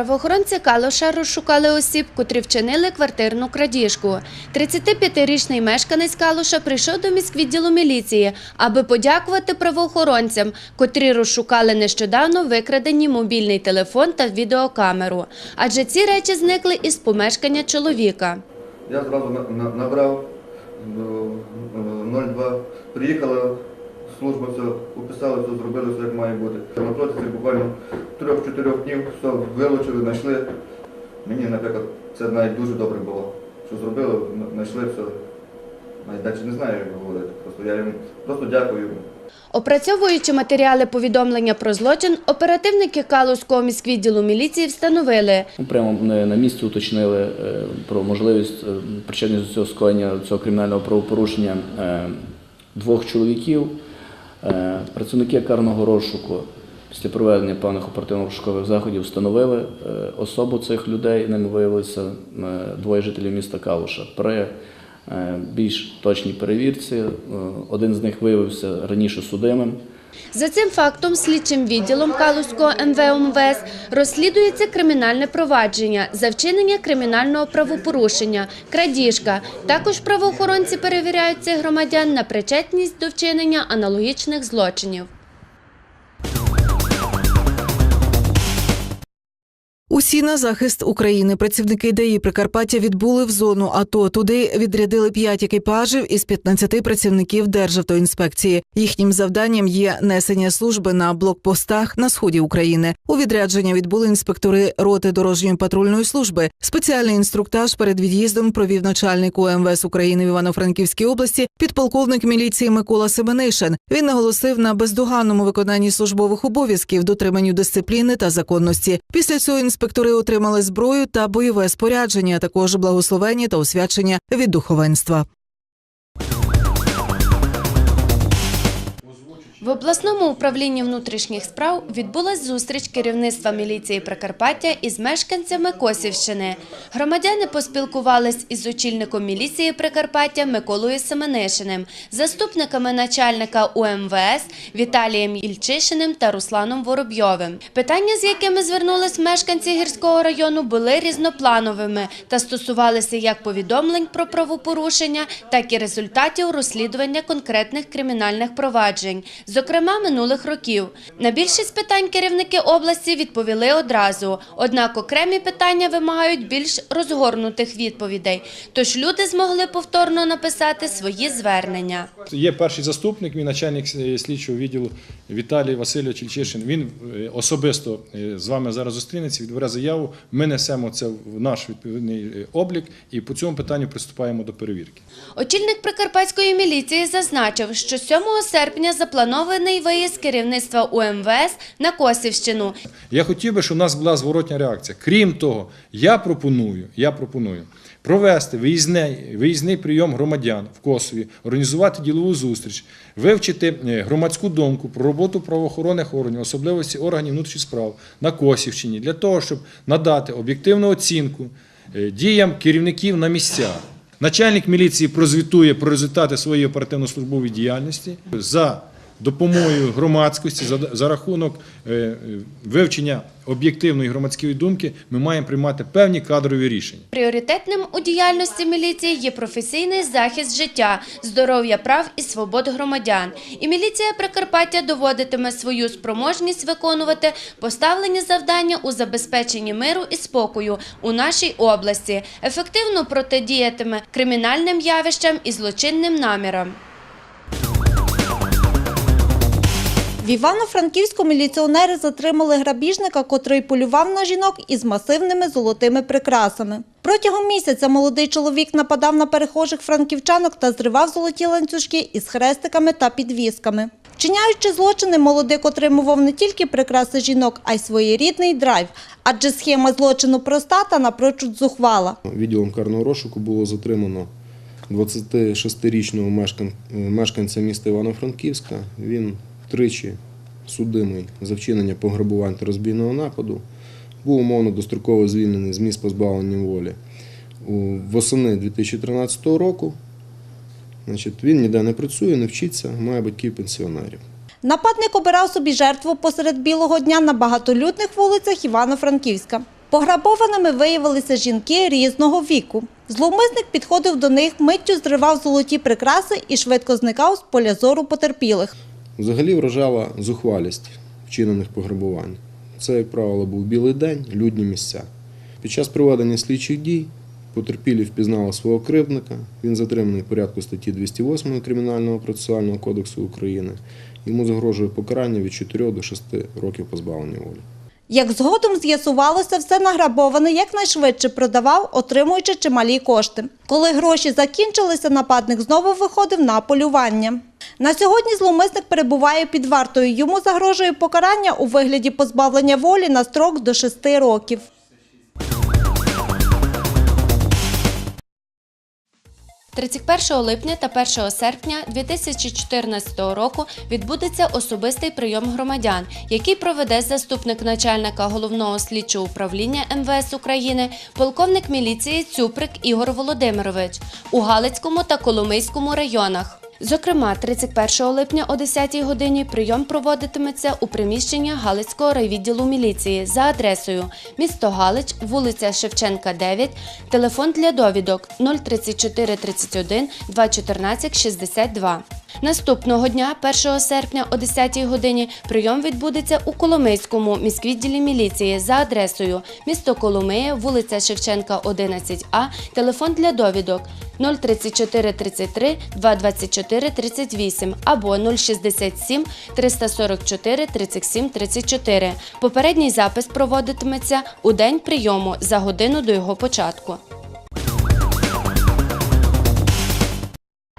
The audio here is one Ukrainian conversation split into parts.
Правоохоронці Калоша розшукали осіб, котрі вчинили квартирну крадіжку. 35-річний мешканець Калоша прийшов до міськвідділу міліції, аби подякувати правоохоронцям, котрі розшукали нещодавно викрадені мобільний телефон та відеокамеру. Адже ці речі зникли із помешкання чоловіка. Я зразу на- на- набрав е, е, 02, приїхала служба, все описали, все зробили, все як має бути. На протязі буквально трьох-чотирьох днів все вилучили, знайшли. Мені, наприклад, це навіть дуже добре було. Що зробили, знайшли все. Навіть далі не знаю, як говорити. Просто я їм просто дякую. Опрацьовуючи матеріали повідомлення про злочин, оперативники Калузького міськвідділу міліції встановили, Ну, Прямо на на місці уточнили е, про можливість е, причетність до цього скоєння цього кримінального правопорушення е, двох чоловіків. Е, Працівники карного розшуку після проведення певних оперативно-розшукових заходів встановили е, особу цих людей. Ними виявилися е, двоє жителів міста Калуша. При більш точній перевірці один з них виявився раніше судимим. За цим фактом слідчим відділом Калузького МВМВС розслідується кримінальне провадження за вчинення кримінального правопорушення, крадіжка. Також правоохоронці перевіряють цих громадян на причетність до вчинення аналогічних злочинів. Усі на захист України працівники ДАІ Прикарпаття відбули в зону АТО. Туди відрядили 5 екіпажів із 15 працівників Державтоінспекції. Їхнім завданням є несення служби на блокпостах на сході України. У відрядження відбули інспектори роти дорожньої патрульної служби. Спеціальний інструктаж перед від'їздом провів начальник УМВС України в Івано-Франківській області, підполковник міліції Микола Семенишин. Він наголосив на бездоганному виконанні службових обов'язків, дотриманню дисципліни та законності. Після цього інспектори отримали зброю та бойове спорядження, а також благословення та освячення від духовенства. В обласному управлінні внутрішніх справ відбулась зустріч керівництва міліції Прикарпаття із мешканцями Косівщини. Громадяни поспілкувались із очільником міліції Прикарпаття Миколою Семенишиним, заступниками начальника УМВС Віталієм Ільчишиним та Русланом Воробйовим. Питання, з якими звернулись мешканці гірського району, були різноплановими та стосувалися як повідомлень про правопорушення, так і результатів розслідування конкретних кримінальних проваджень, зокрема минулих років. На більшість питань керівники області відповіли одразу. Однак окремі питання вимагають більш розгорнутих відповідей. Тож люди змогли повторно написати свої звернення. Є перший заступник, мій начальник е, слідчого відділу Віталій Васильович Ільчишин. Він е, особисто е, з вами зараз зустрінеться, відбере заяву. Ми несемо це в наш відповідний облік і по цьому питанню приступаємо до перевірки. Очільник Прикарпатської міліції зазначив, що 7 серпня запланований виїзд керівництва УМВС на Косівщину. Я хотів би, щоб у нас була зворотня реакція. Крім того, я пропоную, я пропоную провести виїзний, виїзний прийом громадян в Косові, організувати ділову зустріч, вивчити е, громадську думку про роботу правоохоронних органів, особливості органів внутрішніх справ на Косівщині, для того, щоб надати об'єктивну оцінку е, діям керівників на місцях. Начальник міліції прозвітує про результати своєї оперативно-службової діяльності за допомогою громадськості, за, за рахунок е, е, вивчення об'єктивної громадської думки, ми маємо приймати певні кадрові рішення. Пріоритетним у діяльності міліції є професійний захист життя, здоров'я прав і свобод громадян. І міліція Прикарпаття доводитиме свою спроможність виконувати поставлені завдання у забезпеченні миру і спокою у нашій області, ефективно протидіятиме кримінальним явищам і злочинним намірам. В Івано-Франківську міліціонери затримали грабіжника, котрий полював на жінок із масивними золотими прикрасами. Протягом місяця молодий чоловік нападав на перехожих франківчанок та зривав золоті ланцюжки із хрестиками та підвісками. Вчиняючи злочини, молодик отримував не тільки прикраси жінок, а й своєрідний драйв, адже схема злочину проста та напрочуд зухвала. Відділом карного розшуку було затримано 26-річного мешкан- е, мешканця міста Івано-Франківська. Він тричі судимий за вчинення пограбувань та розбійного нападу. Був умовно достроково звільнений з місць позбавлення волі восени 2013 року. Значить, він ніде не працює, не вчиться, має батьків пенсіонерів. Нападник обирав собі жертву посеред білого дня на багатолюдних вулицях Івано-Франківська. Пограбованими виявилися жінки різного віку. Зловмисник підходив до них, миттю зривав золоті прикраси і швидко зникав з поля зору потерпілих. Взагалі вражала зухвалість вчинених пограбувань. Це, як правило, був білий день, людні місця. Під час проведення слідчих дій потерпілі впізнали свого кривдника. Він затриманий в порядку статті 208 Кримінального процесуального кодексу України. Йому загрожує покарання від 4 до 6 років позбавлення волі. Як згодом з'ясувалося, все награбоване якнайшвидше продавав, отримуючи чималі кошти. Коли гроші закінчилися, нападник знову виходив на полювання. На сьогодні зловмисник перебуває під вартою. Йому загрожує покарання у вигляді позбавлення волі на строк до 6 років. – 31 липня та 1 серпня 2014 року відбудеться особистий прийом громадян, який проведе заступник начальника головного слідчого управління МВС України, полковник міліції Цюприк Ігор Володимирович у Галицькому та Коломийському районах. Зокрема, 31 липня о 10-й годині прийом проводитиметься у приміщенні Галицького райвідділу міліції за адресою місто Галич, вулиця Шевченка, 9, телефон для довідок 034 31 214 62. Наступного дня, 1 серпня о 10 годині, прийом відбудеться у Коломийському міськвідділі міліції за адресою місто Коломиє, вулиця Шевченка, 11А, телефон для довідок 034 33 224 38 або 067 344 37 34. Попередній запис проводитиметься у день прийому за годину до його початку.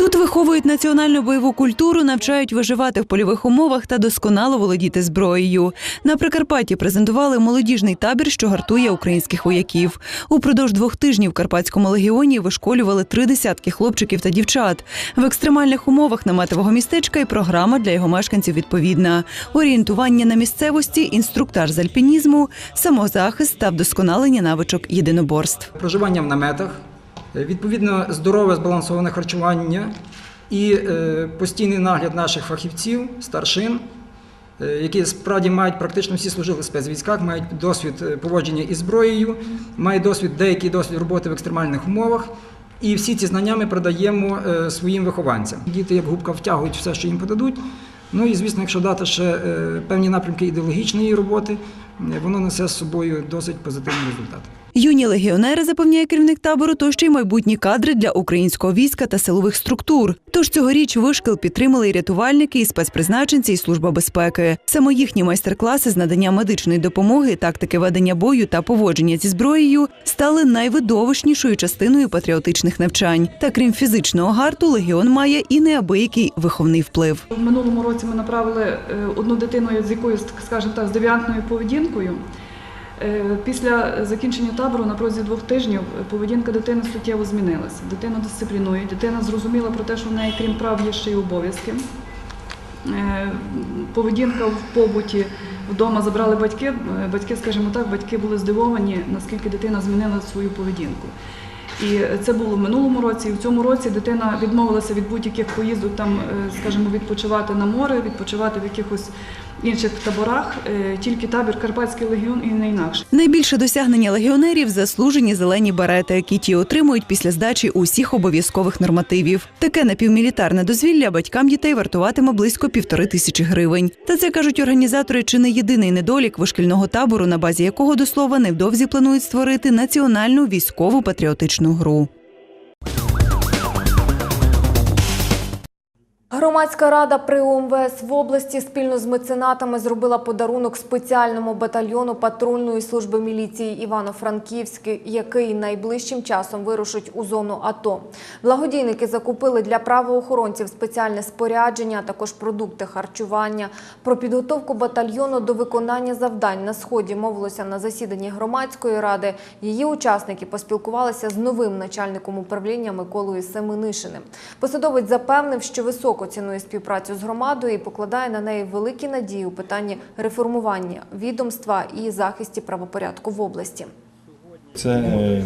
Тут виховують національну бойову культуру, навчають виживати в польових умовах та досконало володіти зброєю. На Прикарпатті презентували молодіжний табір, що гартує українських вояків. Упродовж двох тижнів в Карпатському легіоні вишколювали три десятки хлопчиків та дівчат. В екстремальних умовах наметового містечка і програма для його мешканців відповідна: орієнтування на місцевості, інструктаж з альпінізму, самозахист та вдосконалення навичок єдиноборств. проживання в наметах, відповідно здорове збалансоване харчування і е, постійний нагляд наших фахівців, старшин, е, які справді мають практично всі служили в спецвійськах, мають досвід е, поводження із зброєю, мають досвід, деякий досвід роботи в екстремальних умовах. І всі ці знання ми продаємо е, своїм вихованцям. Діти як губка втягують все, що їм подадуть. Ну і звісно, якщо дати ще е, певні напрямки ідеологічної роботи, е, воно несе з собою досить позитивний результат. Юні легіонери, запевняє керівник табору, то ще й майбутні кадри для українського війська та силових структур. Тож цьогоріч вишкіл підтримали і рятувальники, і спецпризначенці, і служба безпеки. Саме їхні майстер-класи з надання медичної допомоги, тактики ведення бою та поводження зі зброєю стали найвидовищнішою частиною патріотичних навчань. Та крім фізичного гарту, легіон має і неабиякий виховний вплив. В минулому році ми направили е, одну дитину з якоюсь, скажімо так, з девіантною поведінкою. Е, Після закінчення табору на протязі двох тижнів поведінка дитини суттєво змінилася. Дитину дисциплінують, дитина зрозуміла про те, що в неї, крім прав, є ще й обов'язки. Е, Поведінка в побуті вдома забрали батьки. Е, Батьки, скажімо так, батьки були здивовані, наскільки дитина змінила свою поведінку. І це було в минулому році. І в цьому році дитина відмовилася від будь-яких поїздок, там, скажімо, відпочивати на море, відпочивати в якихось інших таборах. Е, Тільки табір Карпатський легіон і не інакше. Найбільше досягнення легіонерів заслужені зелені берети, які ті отримують після здачі усіх обов'язкових нормативів. Таке напівмілітарне дозвілля батькам дітей вартуватиме близько півтори тисячі гривень. Та це кажуть організатори, чи не єдиний недолік вишкільного табору, на базі якого до слова невдовзі планують створити національну військову патріотичну гру. Громадська рада при УМВС в області спільно з меценатами зробила подарунок спеціальному батальйону патрульної служби міліції Івано-Франківський, який найближчим часом вирушить у зону АТО. Благодійники закупили для правоохоронців спеціальне спорядження, а також продукти харчування. Про підготовку батальйону до виконання завдань на сході мовилося на засіданні громадської ради. Її учасники поспілкувалися з новим начальником управління Миколою Семенишиним. Посадовець запевнив, що високо цінує співпрацю з громадою і покладає на неї великі надії у питанні реформування відомства і захисті правопорядку в області. Це е,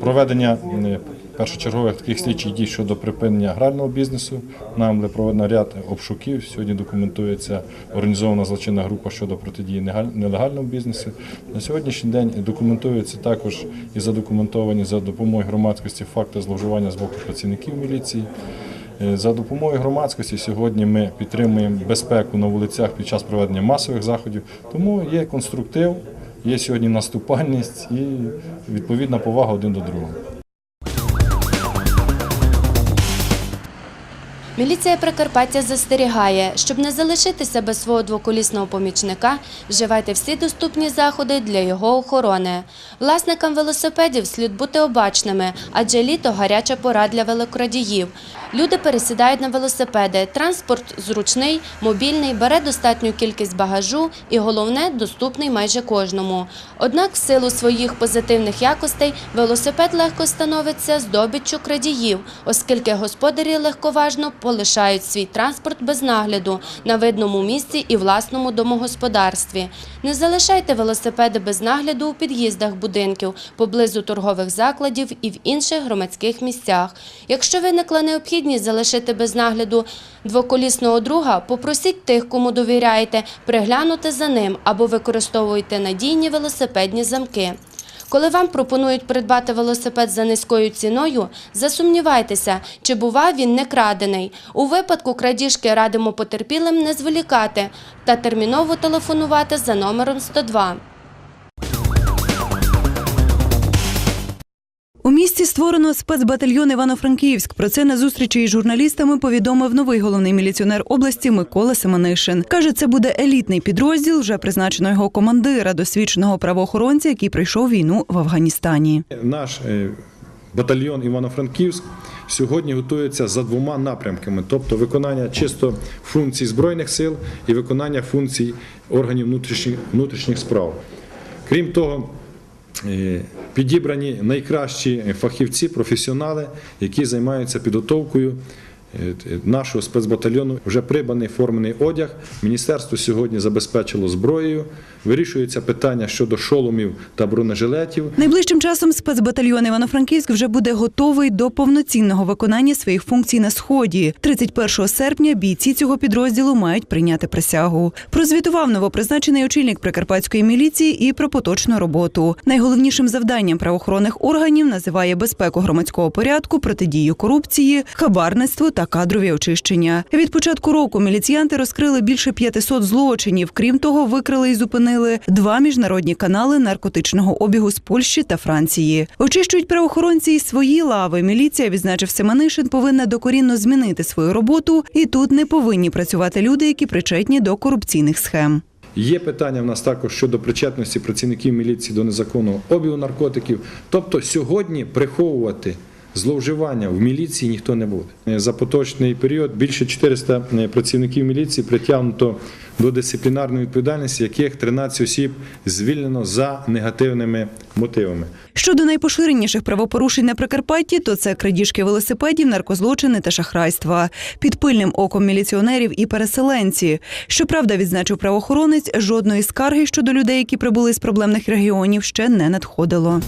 проведення е, першочергових таких слідчих дій щодо припинення грального бізнесу. Нам буде проведено ряд обшуків. Сьогодні документується організована злочинна група щодо протидії нелегальному бізнесу. На сьогоднішній день документуються також і задокументовані за допомогою громадськості факти зловживання з боку працівників міліції. Е, За допомогою громадськості сьогодні ми підтримуємо безпеку на вулицях під час проведення масових заходів. Тому є конструктив, є сьогодні наступальність і відповідна повага один до другого. Міліція Прикарпаття застерігає, щоб не залишитися без свого двоколісного помічника, вживайте всі доступні заходи для його охорони. Власникам велосипедів слід бути обачними, адже літо гаряча пора для велокрадіїв. Люди пересідають на велосипеди. Транспорт зручний, мобільний, бере достатню кількість багажу і головне доступний майже кожному. Однак, в силу своїх позитивних якостей велосипед легко становиться здобиччю крадіїв, оскільки господарі легковажно полишають свій транспорт без нагляду на видному місці і власному домогосподарстві. Не залишайте велосипеди без нагляду у під'їздах будинків, поблизу торгових закладів і в інших громадських місцях. Якщо виникла необхідність залишити без нагляду двоколісного друга, попросіть тих, кому довіряєте, приглянути за ним або використовуйте надійні велосипедні замки. Коли вам пропонують придбати велосипед за низькою ціною, засумнівайтеся, чи бува він не крадений. У випадку крадіжки радимо потерпілим не зволікати та терміново телефонувати за номером 102. У місті створено спецбатальйон Івано-Франківськ. Про це на зустрічі із журналістами повідомив новий головний міліціонер області Микола Семенишин. Каже, це буде елітний підрозділ, вже призначено його командира, досвідченого правоохоронця, який пройшов війну в Афганістані. Наш е, батальйон Івано-Франківськ сьогодні готується за двома напрямками, тобто виконання чисто функцій Збройних сил і виконання функцій органів внутрішніх, внутрішніх справ. Крім того, підібрані найкращі фахівці, професіонали, які займаються підготовкою е, нашого спецбатальйону. Вже придбаний формений одяг. Міністерство сьогодні забезпечило зброєю. Вирішується питання щодо шоломів та бронежилетів. Найближчим часом спецбатальйон Івано-Франківськ вже буде готовий до повноцінного виконання своїх функцій на сході. 31 серпня бійці цього підрозділу мають прийняти присягу. Прозвітував новопризначений очільник прикарпатської міліції і про поточну роботу. Найголовнішим завданням правоохоронних органів називає безпеку громадського порядку, протидію корупції, хабарництву та кадрові очищення. Від початку року міліціянти розкрили більше 500 злочинів. Крім того, викрили і зупинили два міжнародні канали наркотичного обігу з Польщі та Франції. Очищують правоохоронці і свої лави. Міліція, відзначив Семенишин, повинна докорінно змінити свою роботу, і тут не повинні працювати люди, які причетні до корупційних схем. Є питання в нас також щодо причетності працівників міліції до незаконного обігу наркотиків. Тобто сьогодні приховувати зловживання в міліції ніхто не буде. За поточний період більше 400 працівників міліції притягнуто до дисциплінарної відповідальності, яких 13 осіб звільнено за негативними мотивами. Щодо найпоширеніших правопорушень на Прикарпатті, то це крадіжки велосипедів, наркозлочини та шахрайства. Під пильним оком міліціонерів і переселенці. Щоправда, відзначив правоохоронець, жодної скарги щодо людей, які прибули з проблемних регіонів, ще не надходило.